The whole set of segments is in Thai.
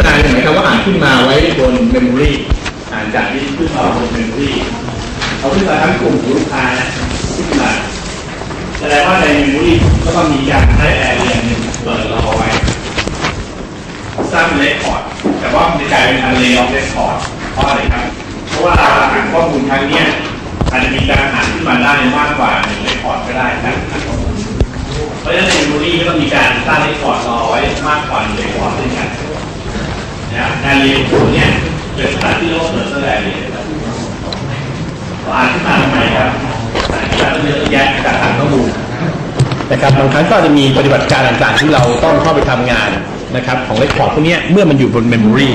มาเนี่ยหมายความว่าอ่านขึ้นมาไว้บนเมมโมรีอ่านจากที่ขึ้นมาบนเมมโมรีเอาขึ้นมาทั้งกลุ่มลูกค้าขึ้นมาแสดงว่าในเมมโมรีก็ต้องมีการให้แอร์เรียนหนึ่งเปิดรอไว้สร้างเรคคอร์ดแต่ว่ามันจะกลายเป็นอันเลย์ออฟเรคคอร์ดเพราะอะไรครับ เพราะว่าเราอ่านข้อมูลครั้งนี้อาจจะมีการอ่านขึ้นมาได้มากกว่าหนึ่งเรคคอร์ดก็ได้การอ่านข้อมูลเพราะฉะนั้นในเมมโมรีก็ต้องมีการสร้างเรคคอร์ดรอไว้มากกว่าหนึ่งเรคคอร์ดด้วยกัน นะครับการเรียนตัวเนี้ยเป็นสถานที่เรียกว่าเปิดเสื้อแอร์เรียนครับเราอ่านขึ้นมาทำไมครับสถานที่เราต้องเยอะแยะการอ่านข้อมูลนะครับบางครั้งก็จะมีปฏิบัติการต่างๆ ที่เราต้องเข้าไปทำงานนะครับของเรคคอร์ดพวกนี้เมื่อมันอยู่บนเมมโมรี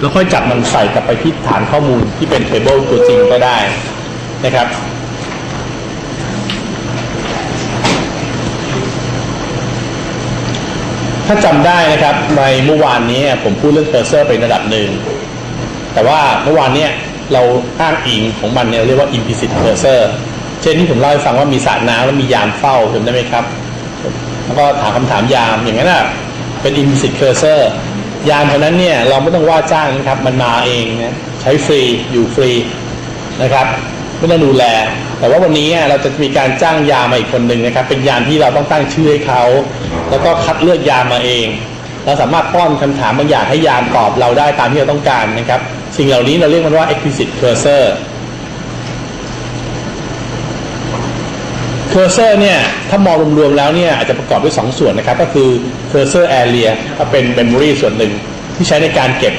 แล้วค่อยจับมันใส่กลับไปที่ฐานข้อมูลที่เป็นเทเบิลตัวจริงก็ได้นะครับ ถ้าจำได้นะครับในเมื่อวานนี้ผมพูดเรื่องเคอร์เซอร์ไประดับหนึ่ง แต่ว่าเมื่อวานเนี้ยเราอ้างอิงของมันเนี่ยเรียกว่า implicit cursor เช่นที่ผมเล่าให้ฟังว่ามีสระน้ำแล้วมียามเฝ้าจำได้ไหมครับ แล้วก็ถามคำถามยามอย่างนั้นอะเป็น implicit cursor ยามเท่านั้นเนี่ยเราไม่ต้องว่าจ้างนะครับมันมาเองนะใช้ฟรีอยู่ฟรีนะครับ ไม่ต้องดูแล แต่ว่าวันนี้เราจะมีการจ้างยามาอีกคนหนึ่งนะครับ เป็นยามที่เราต้องตั้งชื่อให้เขา แล้วก็คัดเลือกยามาเอง เราสามารถป้อนคำถามบางอย่างให้ยามตอบเราได้ตามที่เราต้องการนะครับ สิ่งเหล่านี้เราเรียกมันว่า explicit cursor cursor เนี่ยถ้ามองรวมๆแล้วเนี่ยอาจจะประกอบด้วย2ส่วนนะครับ ก็คือ cursor area ก็เป็น memory ส่วนหนึ่งที่ใช้ในการเก็บ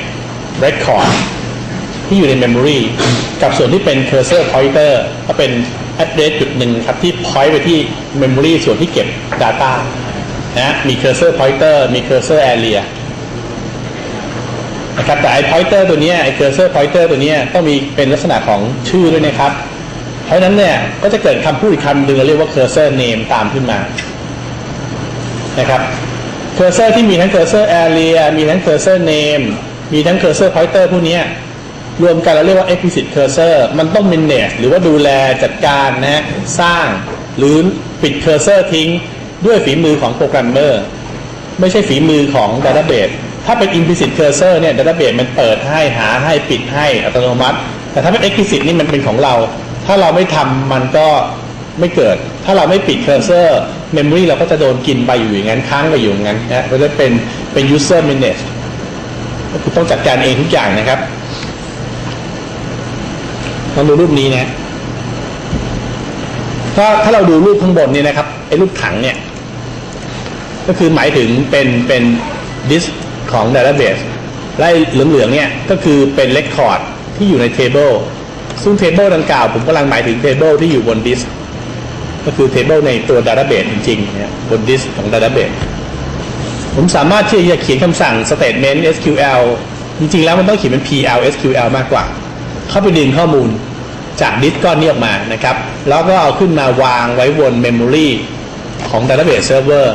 record ที่อยู่ใน memory กับส่วนที่เป็น cursor pointer ก็เป็น address จุดหนึ่งครับที่ point ไปที่ memory ส่วนที่เก็บ data นะมี cursor pointer มี cursor area นะครับแต่ไอ้ pointer ตัวนี้ไอ้ cursor pointer ตัวนี้ต้องมีเป็นลักษณะของชื่อด้วยนะครับ เพราะนั้นเนี่ยก็จะเกิดคำพูดอีกคำหนึ่งเรียกว่า cursor name ตามขึ้นมานะครับ cursor ที่มีทั้ง cursor area มีทั้ง cursor name มีทั้ง cursor pointer พวกนี้ รวมกันเราเรียกว่า explicit cursor มันต้อง manage หรือว่าดูแลจัดการนะฮะสร้างหรือปิด cursor ทิ้งด้วยฝีมือของโปรแกรมเมอร์ไม่ใช่ฝีมือของ database ถ้าเป็น implicit cursor เนี่ย database มันเปิดให้หาให้ปิดให้อัตโนมัติ แต่ถ้าเป็น explicit นี่มันเป็นของเรา ถ้าเราไม่ทำมันก็ไม่เกิด ถ้าเราไม่ปิด cursor memory เราก็จะโดนกินไปอยู่อย่างนั้นค้างไปอยู่อย่างนั้นนะก็จะเป็นเป็น user manage คือต้องจัดการเองทุกอย่างนะครับ ลองดูรูปนี้นะถ้าถ้าเราดูรูปข้างบนเนี่ยนะครับไอ้รูปถังเนี่ย ก็คือหมายถึงเป็นเป็นดิสของ database และไอ้เหลืองๆเนี่ยก็คือเป็น record ที่อยู่ใน table ซึ่ง table ดังกล่าวผมกำลังหมายถึง table ที่อยู่บนดิสก็คือ table ในตัว database จริงๆเนี่ยบนดิสของ database ผมสามารถที่จะเขียนคำสั่ง statement SQL จริงๆแล้วมันต้องเขียนเป็น PL SQL มากกว่า เข้าไปดึงข้อมูล จากดิสก้อนนี้ออกมานะครับ แล้วก็เอาขึ้นมาวางไว้บน memory ของ database server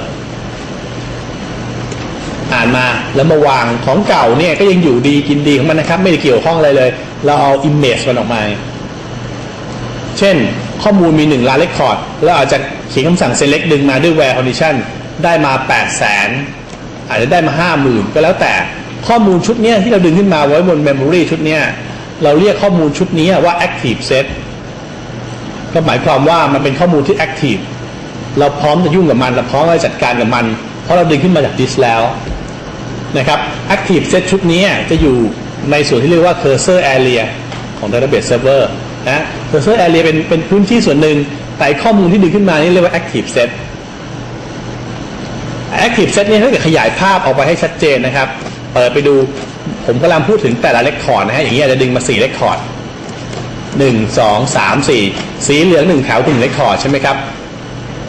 อ่านมาแล้วมาวางของเก่าเนี่ยก็ยังอยู่ดีกินดีของมันนะครับ ไม่ได้เกี่ยวข้องอะไรเลย เราเอา image มันออกมา เช่นข้อมูลมีหนึ่งล้าน record แล้วอาจจะเขียนคำสั่ง select ดึงมาด้วย where condition ได้มา 8 0 0 0 0 0อาจจะได้มา 50,000 ก็แล้วแต่ข้อมูลชุดเนี้ยที่เราดึงขึ้นมาไว้บน memory ชุดเนี้ย เราเรียกข้อมูลชุดนี้ว่า active set ก็หมายความว่ามันเป็นข้อมูลที่ active เราพร้อมจะยุ่งกับมันเราพร้อมจะจัดการกับมัน เพราะเราดึงขึ้นมาจากดิสแล้วนะครับ active set ชุดนี้จะอยู่ในส่วนที่เรียกว่า cursor area ของ database server นะ cursor area เป็นเป็นพื้นที่ส่วนหนึ่งแต่ข้อมูลที่ดึงขึ้นมานี่เรียกว่า active set active set นี่ถ้าเกิดขยายภาพออกไปให้ชัดเจนนะครับ เปิดไปดู ผมกำลังพูดถึงแต่ละเรคคอร์ดนะฮะอย่างนี้อาจจะดึงมา4เรคคอร์ดหนึ่งสองสามสี่สีเหลืองหนึ่งแถวถึงเรคคอร์ดใช่ไหมครับ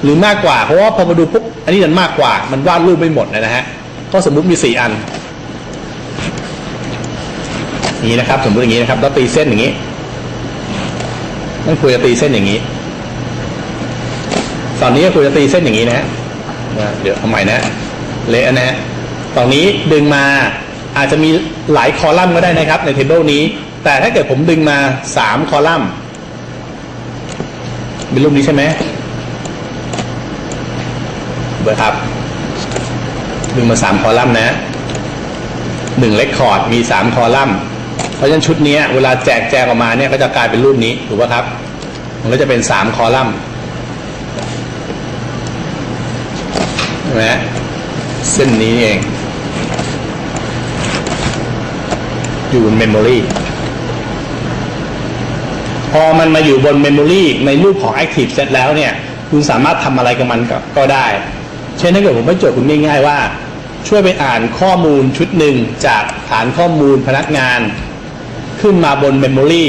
หรือมากกว่าเพราะว่าพอมาดูปุ๊บอันนี้มันมากกว่ามันวาดรูปไม่หมดนะฮะก็สมมุติมีสี่อันนี้นะครับ สมมติอย่างนี้นะครับแล้วตีเส้นอย่างนี้นั่นควรจะตีเส้นอย่างนี้ ตอนนี้ก็ควรจะตีเส้นอย่างนี้นะฮะเดี๋ยวทำไมนะเละนะฮะตอนนี้ดึงมาอาจจะมี หลายคอลัมน์ก็ได้นะครับในเทเบิลนี้ แต่ถ้าเกิดผมดึงมาสามคอลัมน์เป็นรูปนี้ใช่ไหมเบอร์ครับ ดึงมาสามคอลัมน์นะหนึ่งเลคคอร์ดมีสามคอลัมน์เพราะฉะนั้นชุดนี้เวลาแจกแจงออกมาเนี่ยก็จะกลายเป็นรูปนี้ถูกป่ะครับมันก็จะเป็นสามคอลัมน์ใช่ไหมเส้นนี้เอง อยู่บนเมมโมรีพอมันมาอยู่บนเมมโมรีในรูปของ Active Set แล้วเนี่ย คุณสามารถทำอะไรกับมันก็ก็ได้ เช่นถ้าเกิดผมไม่โจทย์คุณง่ายๆว่า ช่วยไปอ่านข้อมูลชุดหนึ่งจากฐานข้อมูลพนักงาน ขึ้นมาบนเมมโมรี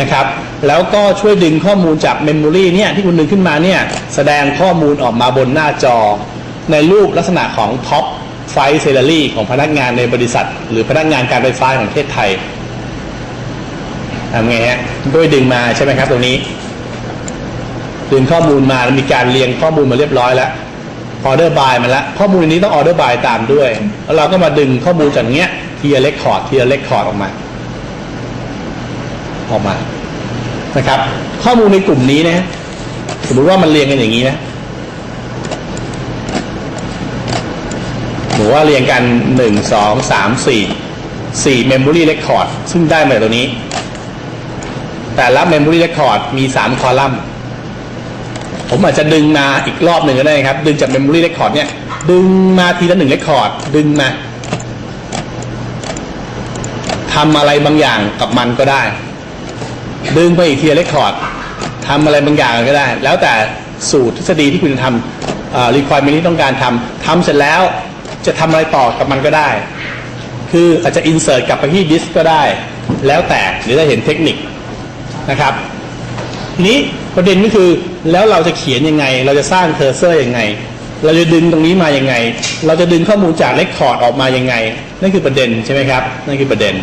นะครับ แล้วก็ช่วยดึงข้อมูลจากเมมโมรีเนี่ยที่คุณดึงขึ้นมาเนี่ย แสดงข้อมูลออกมาบนหน้าจอ ในรูปลักษณะของท็อป ไฟเซลลี่ของพนักงานในบริษัท หรือพนักงานการไฟฟ้าของประเทศไทยทำไงฮะด้วยดึงมาใช่ไหมครับตรงนี้ ดึงข้อมูลมาแล้วมีการเรียงข้อมูลมาเรียบร้อยแล้วออเดอร์บายมาแล้วข้อมูลนี้ต้องออเดอร์บายตามด้วย แล้วเราก็มาดึงข้อมูลจากเนี้ยเทีละเลคคอร์ดเทีละเลคคอร์ดออกมา ออกมานะครับ ข้อมูลในกลุ่มนี้นะสมมติว่ามันเรียงกันอย่างนี้นะ รือว่าเรียงกันหนึ่งสองสามสี่สี่ memory record ซึ่งได้มาตัวนี้ แต่ละ memory record มีสามคอลัมน์ ผมอาจจะดึงมาอีกรอบหนึ่งก็ได้ครับ ดึงจาก memory record เนี่ย ดึงมาทีละหนึ่ง record ดึงมาทำอะไรบางอย่างกับมันก็ได้ ดึงไปอีกทีละ record ทำอะไรบางอย่างก็ได้ แล้วแต่สูตรทฤษฎีที่คุณจะทำเอ่อ requirement ที่ต้องการทำทำเสร็จแล้ว จะทำอะไรต่อกับมันก็ได้ คืออาจจะ insert กลับไปที่ disk ก็ได้ แล้วแต่หรือจะเห็นเทคนิคนะครับทีนี้ประเด็นก็คือแล้วเราจะเขียนยังไง เราจะสร้างเคอร์เซอร์ยังไง เราจะดึงตรงนี้มายังไง เราจะดึงข้อมูลจากเลคคอร์ดออกมายังไง นั่นคือประเด็นใช่ไหมครับ นั่นคือประเด็น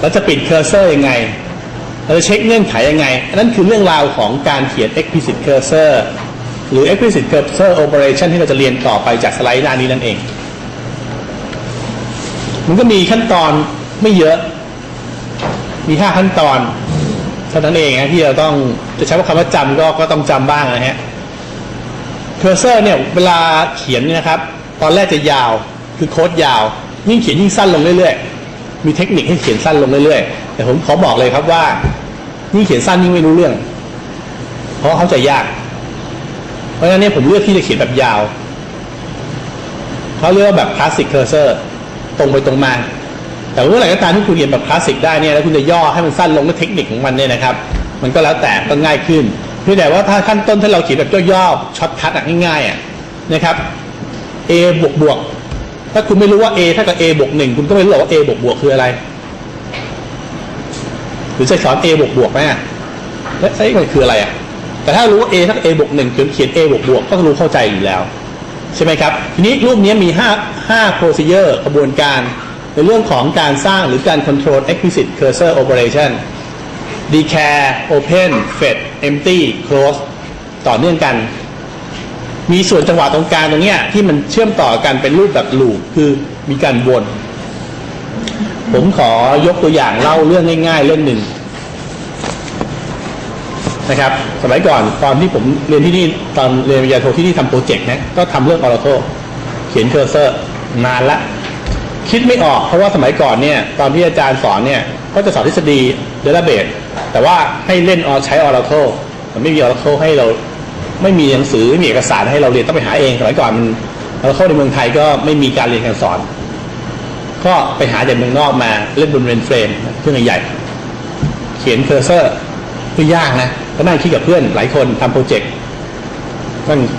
เราจะปิดเคอร์เซอร์ยังไง เราจะเช็คเงื่อนไขยังไงอันนั้นคือเรื่องราวของการเขียน explicit cursor หรือ explicit cursor operation ที่เราจะเรียนต่อไปจากสไลด์หน้านี้นั่นเอง มันก็มีขั้นตอนไม่เยอะ มีห้าขั้นตอนเท่านั้นเองนะที่เราต้องจะใช้คำว่าจำก็ก็ต้องจำบ้างนะฮะเคอร์เซอร์เนี่ยเวลาเขียนเนี่ยนะครับ ตอนแรกจะยาวคือโค้ดยาว ยิ่งเขียนยิ่งสั้นลงเรื่อยๆ มีเทคนิคให้เขียนสั้นลงเรื่อยๆ แต่ผมขอบอกเลยครับว่ายิ่งเขียนสั้นยิ่งไม่รู้เรื่อง เพราะเข้าใจยาก เพราะฉะนั้นเนี่ยผมเลือกที่จะเขียนแบบยาวเขาเรียกว่าแบบคลาสสิกเคอร์เซอร์ตรงไปตรงมา แต่เมื่อไหร่ก็ตามที่คุณเรียนแบบคลาสสิกได้เนี่ยแล้วคุณจะย่อให้มันสั้นลงด้วยเทคนิคของมันเนี่ยนะครับ มันก็แล้วแต่ก็ง่ายขึ้นเพียงแต่ว่าถ้าขั้นต้นถ้าเราเขียนแบบย่อๆช็อตคัทง่ายๆอะนะครับ a บวกบวกถ้าคุณไม่รู้ว่า a เท่ากับ a บวกหนึ่งคุณก็ไม่รู้หรอกว่า a บวกบวกคืออะไรหรือจะสอน a บวกบวกไหมอะแล้วไอ้มันคืออะไรอะ แต่ถ้ารู้ว่า a ท่ากับ a บวกหนึ่งเขียน a บวกบวกก็รู้เข้าใจอยู่แล้ว ใช่ไหมครับ ทีนี้รูปนี้มี5 5 procedure กระบวนการในเรื่องของการสร้างหรือการ control explicit cursor operation declare open fetch empty close ต่อเนื่องกัน มีส่วนจังหวะตรงกลางตรงเนี้ยที่มันเชื่อมต่อกันเป็นรูปแบบ loop คือมีการวน ผมขอยกตัวอย่างเล่าเรื่องง่ายๆ เรื่องหนึ่ง นะครับ สมัยก่อนตอนที่ผมเรียนที่นี่ตอนเรียนปริญญาโทที่นี่ทำโปรเจกต์นะก็ทำเรื่อง Oracle เขียนเคอร์เซอร์นานละ คิดไม่ออกเพราะว่าสมัยก่อนเนี่ยตอนที่อาจารย์สอนเนี่ยก็จะสอนทฤษฎีเดต้าเบสแต่ว่าให้เล่นออใช้ Oracle มันไม่มี Oracle ให้เราไม่มีหนังสือไม่มีเอกสารให้เราเรียนต้องไปหาเองสมัยก่อนมัน Oracle ในเมืองไทยก็ไม่มีการเรียนการสอน ก็ไปหาจากเมืองนอกมาเล่นบนเรนเฟรมเครื่องใหญ่เขียนเคอร์เซอร์ก็ยากนะ ก็นั่งคิดกับเพื่อนหลายคนทำโปรเจกต์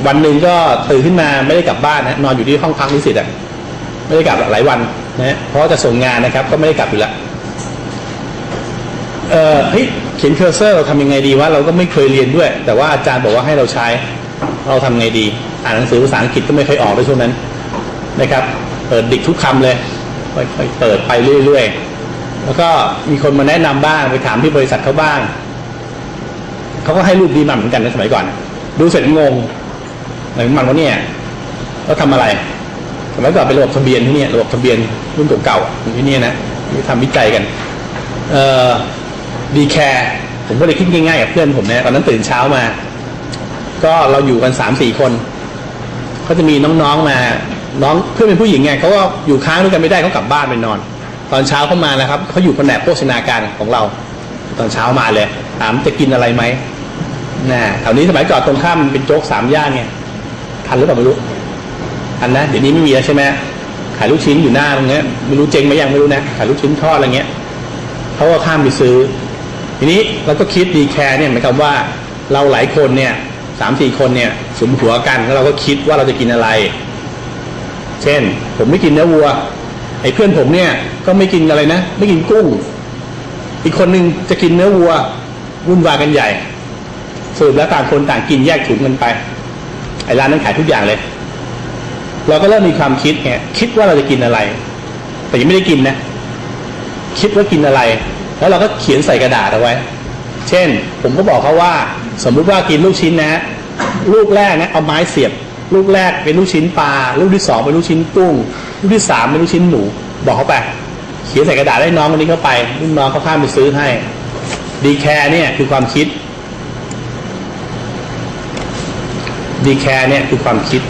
วันหนึ่งก็ตื่นขึ้นมาไม่ได้กลับบ้านนะนอนอยู่ที่ห้องพักนิสิตอะไม่ได้กลับหลายวันนะเพราะจะส่งงานนะครับ ก็ไม่ได้กลับอยู่ล้วเออเฮ้ยเขียนเคอร์เซอร์เราทำยังไงดีวะเราก็ไม่เคยเรียนด้วย แต่ว่าอาจารย์บอกว่าให้เราใช้ เราทำไงดี อ่านหนังสือภาษาอังกฤษก็ไม่เคยออกในช่วงนั้นนะครับเปิดดิกทุกคำเลยค่อยๆเปิดไปเรื่อยๆแล้วก็มีคนมาแนะนำบ้างไปถามที่บริษัทเขาบ้าง เขาก็ให้รูปดีมาเหมือนกันในสมัยก่อน ดูเสร็จงงอะไรของมันวะเนี่ยเขาทำอะไร สมัยก่อนเป็นระบบทะเบียนที่เนี่ยระบบทะเบียนรุ่นเก่าๆที่นี่นะที่ทำวิจัยกัน เอ่อดีแคร์ผมก็เลยคิดง่ายๆกับเพื่อนผมนี่ยตอนนั้นตื่นเช้ามา ก็เราอยู่กันสามสี่คนเขาจะมีน้องๆมา น้องเพื่อนเป็นผู้หญิงไงเขาก็อยู่ค้างด้วยกันไม่ได้เขากลับบ้านไปนอน ตอนเช้าเขามานะครับเขาอยู่แผนกโภชนาการของเรา ตอนเช้ามาเลย ถามจะกินอะไรไหมน่ะแถวนี้สมัยก่อนตรงข้ามมันเป็นโจ๊กสามย่านไงทันหรือเปล่าไม่รู้ทันนะเดี๋ยวนี้ไม่มีแล้วใช่ไหมขายลูกชิ้นอยู่หน้าตรงเนี้ยไม่รู้เจ๊งไหมยังไม่รู้นะขายลูกชิ้นทอดอะไรเงี้ยเขาก็ข้ามไปซื้อ ทีนี้เราก็คิดดีแคร์เนี่ยหมายความว่าเราหลายคนเนี่ยสามสี่คนเนี่ยสมหัวกันแล้วเราก็คิดว่าเราจะกินอะไร เช่น ผมไม่กินเนื้อวัวไอ้เพื่อนผมเนี่ยก็ไม่กินอะไรนะ ไม่กินกุ้ง อีกคนหนึ่งจะกินเนื้อวัว วุ่นวายกันใหญ่สรุปแล้วต่างคนต่างกินแยกถุงกันไปไอ้ร้านนั้นขายทุกอย่างเลย เราก็เริ่มมีความคิดไงคิดว่าเราจะกินอะไร แต่ยังไม่ได้กินนะ คิดว่ากินอะไร แล้วเราก็เขียนใส่กระดาษเอาไว้ เช่น ผมก็บอกเขาว่า สมมุติว่ากินลูกชิ้นนะ ลูกแรกนะเอาไม้เสียบ ลูกแรกเป็นลูกชิ้นปลาลูกที่สองเป็นลูกชิ้นกุ้งลูกที่สามเป็นลูกชิ้นหมูบอกเขาไป เขียนใส่กระดาษให้น้องคนนี้เข้าไปลูกน้องเขาข้ามไปซื้อให้ ดีแคร์เนี่ยคือความคิดดีแคร์เนี่ยคือความคิด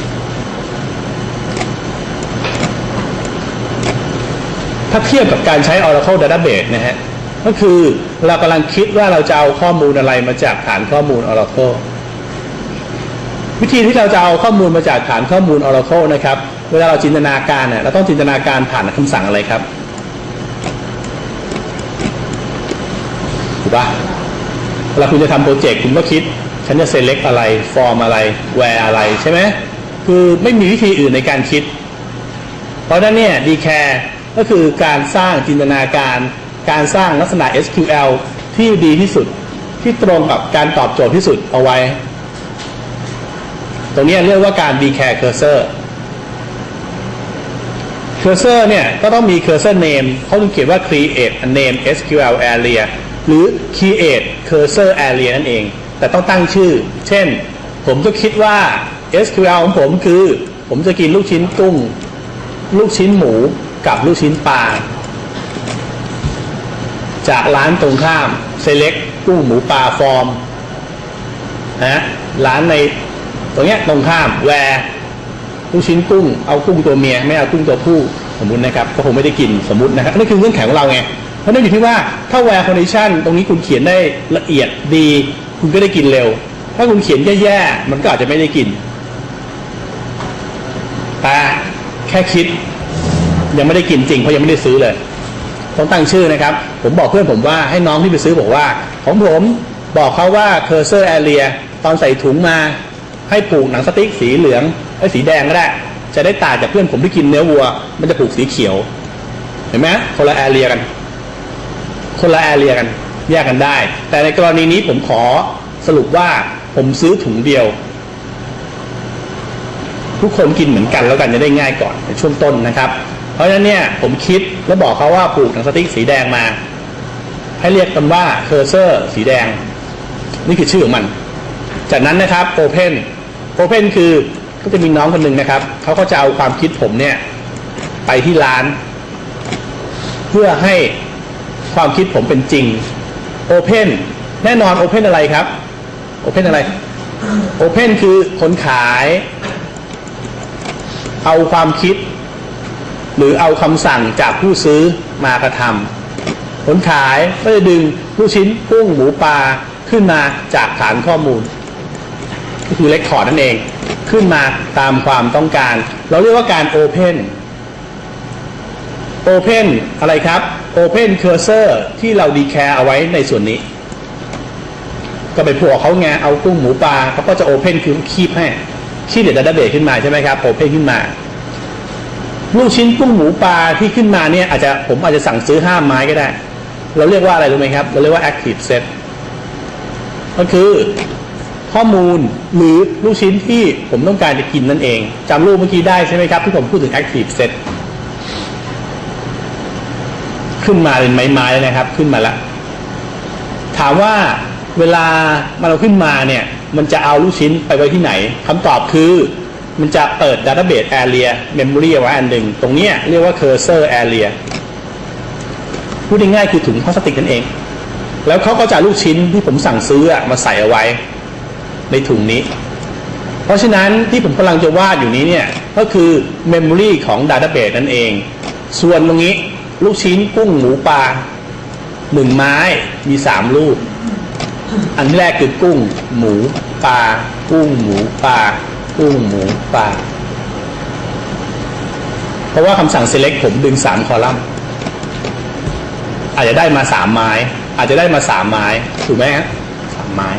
ถ้าเทียบกับการใช้ Oracle Database นะฮะ ก็คือเรากำลังคิดว่าเราจะเอาข้อมูลอะไรมาจากฐานข้อมูล Oracle วิธีที่เราจะเอาข้อมูลมาจากฐานข้อมูล Oracle นะครับ เวลาเราจินตนาการเนี่ยเราต้องจินตนาการผ่านคำสั่งอะไรครับ กปะเวลาคุณจะทำโปรเจกต์คุณก็คิด ฉันจะ select อะไร form อะไร where อะไรใช่ไหมคือไม่มีวิธีอื่นในการคิด เพราะนั้นเนี่ย decare ก็คือการสร้างจินตนาการ การสร้างลักษณะ SQL ที่ดีที่สุดที่ตรงกับการตอบโจทย์ที่สุดเอาไว้ ตรงนี้เรียกว่าการ decare cursor cursor เนี่ยก็ต้องมี cursor name เขาต้องเขียนว่า create a name SQL area หรือ create cursor area นั่นเอง แต่ต้องตั้งชื่อ เช่น ผมก็คิดว่า SQL ของผมคือ ผมจะกินลูกชิ้นกุ้ง ลูกชิ้นหมูกับลูกชิ้นปลาจากร้านตรงข้าม select กุ้งหมูปลาฟอร์มนะร้านในตรงเนี้ยตรงข้ามแวร์ลูกชิ้นกุ้งเอากุ้งตัวเมียไม่เอากุ้งตัวผู้สมมุตินะครับก็คงไม่ได้กินสมมุตินะครับนั่นคือเงื่อนไขของเราไง เพราะนั่นอยู่ที่ว่าถ้าแวร์คอนดิชันตรงนี้คุณเขียนได้ละเอียดดี คุณก็ได้กินเร็ว ถ้าคุณเขียนแย่ๆมันก็อาจจะไม่ได้กินแต่แค่คิดยังไม่ได้กินจริงเพราะยังไม่ได้ซื้อเลยต้องตั้งชื่อนะครับ ผมบอกเพื่อนผมว่าให้น้องที่ไปซื้อบอกว่า ของผมบอกเขาว่า cursor area ตอนใส่ถุงมา ให้ปลูกหนังสติ๊กสีเหลืองไอ้สีแดงก็ได้ จะได้ต่างจากเพื่อนผมที่กินเนื้อวัว มันจะปลูกสีเขียว เห็นไหมคนละแอเรียกัน คนละแอเรียกันแยกกันได้ แต่ในกรณีนี้ผมขอสรุปว่าผมซื้อถุงเดียว ทุกคนกินเหมือนกันแล้วกันจะได้ง่ายก่อนในช่วงต้นนะครับ เพราะฉะนั้นเนี่ยผมคิดแล้วบอกเขาว่าปลูกหนังสติ๊กสีแดงมา ให้เรียกกันว่าเคอร์เซอร์สีแดง นี่คือชื่อของมัน จากนั้นนะครับ Open Open คือก็จะมีน้องคนหนึ่งนะครับเขาก็จะเอาความคิดผมเนี่ย ไปที่ร้าน เพื่อให้ ความคิดผมเป็นจริง Open แน่นอน Open อะไรครับ Open อะไร Open คือคนขาย เอาความคิด หรือเอาคำสั่งจากผู้ซื้อมากระทำคนขายก็จะดึงลูกชิ้นกุ้งหมูปลาขึ้นมาจากฐานข้อมูล ก็คือเลคคอร์ดนั่นเอง ขึ้นมาตามความต้องการ เราเรียกว่าการ Open Open อะไรครับ Open Cursor ที่เราดีแคร์เอาไว้ในส่วนนี้ ก็ไปพวกเขาไงเอากุ้งหมูปลาเขาก็จะ Open คือคีบให้คีบเด็ดดัตเบสขึ้นมาใช่ไหมครับ Open ขึ้นมา ลูกชิ้นกุ้งหมูปลาที่ขึ้นมาเนี่ยอาจจะผมอาจจะสั่งซื้อห้าไม้ก็ได้ เราเรียกว่าอะไรรู้ไหมครับ เราเรียกว่า active set ก็คือข้อมูลหรือลูกชิ้นที่ผมต้องการจะกินนั่นเองจำรูปเมื่อกี้ได้ใช่ไหมครับ ที่ผมพูดถึง active set ขึ้นมาเป็นไม้ๆแล้วนะครับ ขึ้นมาแล้วถามว่าเวลามันเราขึ้นมาเนี่ย มันจะเอาลูกชิ้นไปไว้ที่ไหนคำตอบคือมันจะเปิด database area memory เอาไว้อันหนึ่งตรงนี้เรียกว่า cursor area พูดง่ายๆคือถุงพลาสติกนั่นเอง แล้วเขาก็จะลูกชิ้นที่ผมสั่งซื้อมาใส่เอาไว้ ในถุงนี้ เพราะฉะนั้นที่ผมกำลังจะวาดอยู่นี้เนี่ย ก็คือเมมโมรีของดัตเตอร์เบสนั่นเอง ส่วนตรงนี้ ลูกชิ้นกุ้งหมูปลาหนึ่งไม้มีสามลูก อันแรกคือกุ้ง หมูปลากุ้งหมูปลากุ้งหมูปลาเพราะว่าคำสั่ง select ผมดึงสามคอลัมน์อาจจะได้มาสามไม้ อาจจะได้มาสามไม้ถูกไหมฮะสามไม้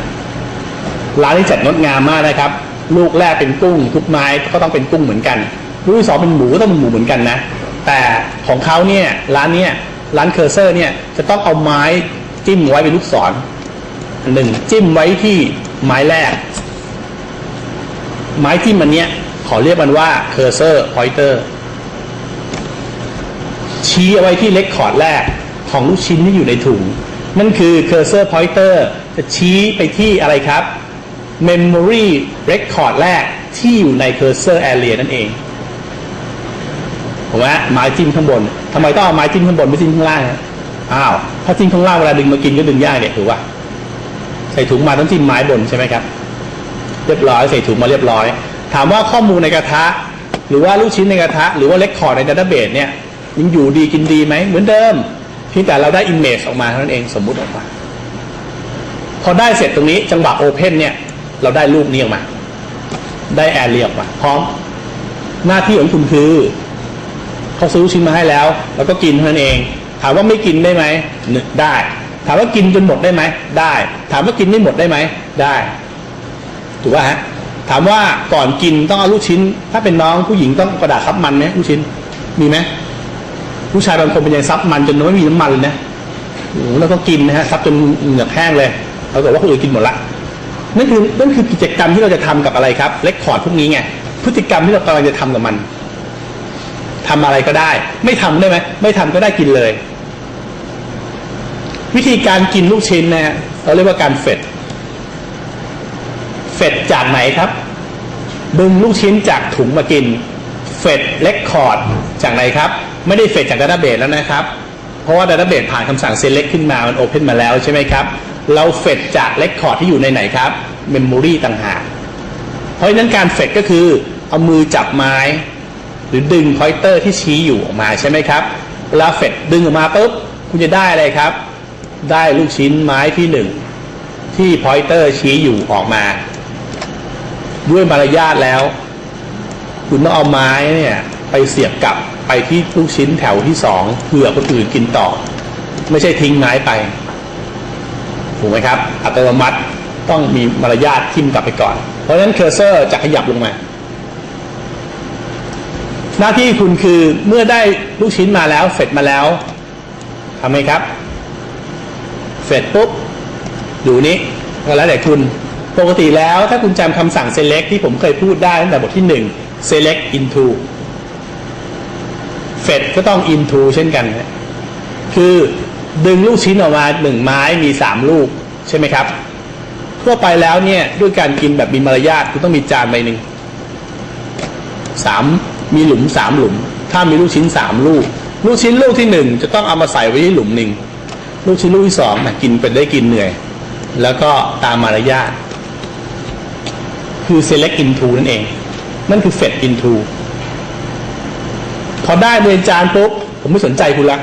ร้านนี้จัดงดงามมากนะครับ ลูกแรกเป็นกุ้ง ทุกไม้ก็ต้องเป็นกุ้งเหมือนกัน ลูกที่สองเป็นหมูก็ต้องเป็นหมูเหมือนกันนะ แต่ของเขาเนี่ยร้านเนี่ยร้านเคอร์เซอร์เนี่ยจะต้องเอาไม้จิ้มไว้เป็นลูกศรหนึ่งจิ้มไว้ที่ไม้แรก ไม้จิ้มมันเนี้ยขอเรียกมันว่าเคอร์เซอร์พอยเตอร์ชี้เอาไว้ที่เล็กคอร์ดแรกของลูกชิ้นที่อยู่ในถุง นั่นคือ cursor pointer จะชี้ไปที่อะไรครับ memory record แรกที่อยู่ใน cursor area นั่นเอง ผมว่าไม้จิ้มข้างบนทำไมต้องเอาไม้จิ้มข้างบนไม่จิ้มข้างล่างอ้าวถ้าจิ้มข้างล่างเวลาดึงมากินก็ดึงยากเนี่ยถือว่า ใส่ถุงมาต้องจิ้มไม้บนใช่ไหมครับเรียบร้อยใส่ถุงมาเรียบร้อย ถามว่าข้อมูลในกระทะ หรือว่าลูกชิ้นในกระทะ หรือว่าเลคคอร์ดในดัตเตอร์เบสเนี่ยยังอยู่ดีกินดีไหมเหมือนเดิมเพียงแต่เราได้อิมเมจออกมาเท่านั้นเองสมมุติออกมา พอได้เสร็จตรงนี้จังหวะโอเพนเนี่ยเราได้รูปนี้ออกมา ได้แอร์เรียออกมาพร้อม หน้าที่ของคุณคือ เขาซื้อชิ้นมาให้แล้ว แล้วก็กินเท่านั้นเอง ถามว่าไม่กินได้ไหมได้ ถามว่ากินจนหมดได้ไหมได้ ถามว่ากินไม่หมดได้ไหมได้ถูกป่ะฮะถามว่าก่อนกินต้องเอาลูกชิ้น ถ้าเป็นน้องผู้หญิงต้องกระดาษซับมันไหมลูกชิ้น มีไหมผู้ชายบางคนเป็นยังซับมันจนไม่มีน้ำมันเลยนะแล้วก็กินนะฮะซับจนเหงือกแห้งเลยเราบอกว่าคนอื่นกินหมดละนั่นคือนั่นคือกิจกรรมที่เราจะทำกับอะไรครับเลคคอร์ดพวกนี้ไงพฤติกรรมที่เรากำลังจะทำกับมัน ทำอะไรก็ได้ ไม่ทำได้ไหมไม่ทำก็ได้กินเลย วิธีการกินลูกชิ้นนะเราเรียกว่าการเฟดเฟดจากไหนครับ ดึงลูกชิ้นจากถุงมากินเฟดเลคคอร์ดจากไหนครับ ไม่ได้เฟดจากดัตเตอร์เบสแล้วนะครับเพราะว่าดัตเตอร์เบสผ่านคำสั่ง select ขึ้นมามันโอเพนมาแล้วใช่ไหมครับ เราเฟดจากเลคคอร์ดที่อยู่ในไหนครับเมมโมรีต่างหากเพราะฉะนั้นการเฟดก็คือเอามือจับไม้ รือดึงพอยเตอร์ที่ชี้อยู่ออกมาใช่ไหมครับเวลาเฟดดึงออกมาปุ๊บคุณจะได้อะไรครับ ได้ลูกชิ้นไม้ที่หนึ่งที่พอยเตอร์ชี้อยู่ออกมา ด้วยมารยาทแล้ว คุณต้องเอาไม้เนี่ยไปเสียบกลับไปที่ลูกชิ้นแถวที่สองเผื่อคนอื่นกินต่อ ไม่ใช่ทิ้งไม้ไปถูกไหมครับ อัตโนมัติต้องมีมารยาททิ่มกลับไปก่อน เพราะฉะนั้นเคอร์เซอร์จะขยับลงมา หน้าที่คุณคือเมื่อได้ลูกชิ้นมาแล้ว เสร็จมาแล้วทำไงครับ เสร็จปุ๊บดูนี้ก็แล้วแต่คุณปกติแล้วถ้าคุณจำคำสั่ง select ที่ผมเคยพูดได้ตั้งแต่บทที่หนึ่ง select into fed ก็ต้อง into เช่นกันนะคือดึงลูกชิ้นออกมาหนึ่งไม้มีสามลูกใช่ไหมครับ ทั่วไปแล้วเนี่ยด้วยการกินแบบมีมารยาทคุณต้องมีจานใบหนึ่งสาม มีหลุมสามหลุม ถ้ามีลูกชิ้นสามลูก ลูกชิ้นลูกที่หนึ่งจะต้องเอามาใส่ไว้ที่หลุมหนึ่งลูกชิ้นลูกที่สองนะกินเป็นได้กินเหนื่อย แล้วก็ตามมารยาทคือ select into นั่นเอง นั่นคือ fed into พอได้เรียนจานปุ๊บ ผมไม่สนใจคุณละ